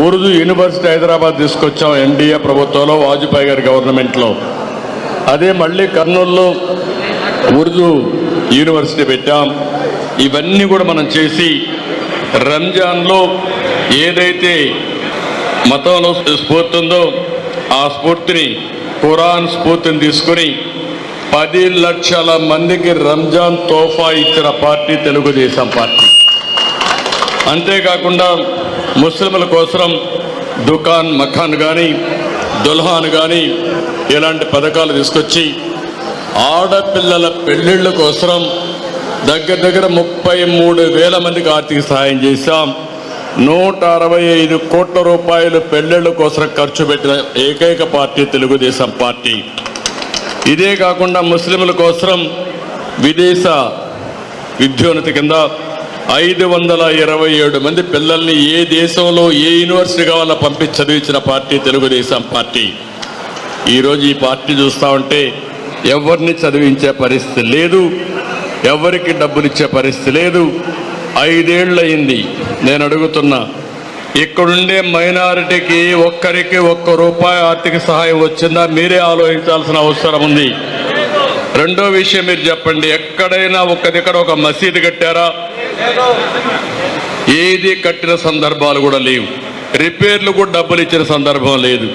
Urdu university Hyderabad తీసుకొచ్చాం NDA ప్రభుత్వంలో వాజ్పేయి గారి గవర్నమెంట్లో. అదే మళ్ళీ కర్నూలులో ఉర్దూ యూనివర్సిటీ పెట్టాం. ఇవన్నీ కూడా మనం చేసి రంజాన్లో ఏదైతే మతంలో స్ఫూర్తి ఉందో ఆ స్ఫూర్తిని ఖురాన్ స్ఫూర్తిని తీసుకుని పది లక్షల మందికి రంజాన్ తోఫా ఇచ్చిన పార్టీ తెలుగుదేశం పార్టీ. అంతేకాకుండా ముస్లింల కోసం దుకాన్ మఖాన్ కానీ దుల్హాన్ కానీ ఇలాంటి పథకాలు తీసుకొచ్చి ఆడపిల్లల పెళ్ళిళ్ళ కోసం దగ్గర దగ్గర ముప్పై మూడు వేల మందికి ఆర్థిక సహాయం చేశాం. నూట అరవై ఐదు కోట్ల రూపాయలు పెళ్ళిళ్ళ కోసం ఖర్చు పెట్టిన ఏకైక పార్టీ తెలుగుదేశం పార్టీ. ఇదే కాకుండా ముస్లింల కోసం విదేశ విద్యోన్నతి కింద ఐదు వందల ఇరవై ఏడు మంది పిల్లల్ని ఏ దేశంలో ఏ యూనివర్సిటీ కావాలో పంపించి చదివించిన పార్టీ తెలుగుదేశం పార్టీ. ఈరోజు ఈ పార్టీ చూస్తా ఉంటే ఎవరిని చదివించే పరిస్థితి లేదు ఎవరికి డబ్బునిచ్చే పరిస్థితి లేదు. ఐదేళ్ళయింది నేను అడుగుతున్నా ఇక్కడుండే మైనారిటీకి ఒక్కరికి ఒక్క రూపాయి ఆర్థిక సహాయం వచ్చిందా? మీరే ఆలోచించాల్సిన అవసరం ఉంది. రెండో విషయం మీరు చెప్పండి ఎక్కడైనా ఒక దగ్గర ఒక మసీదు కట్టారా? ఏది కట్టిన సందర్భాలు కూడా లేవు. రిపేర్లు కూడా డబ్బులు ఇచ్చిన సందర్భం లేదు.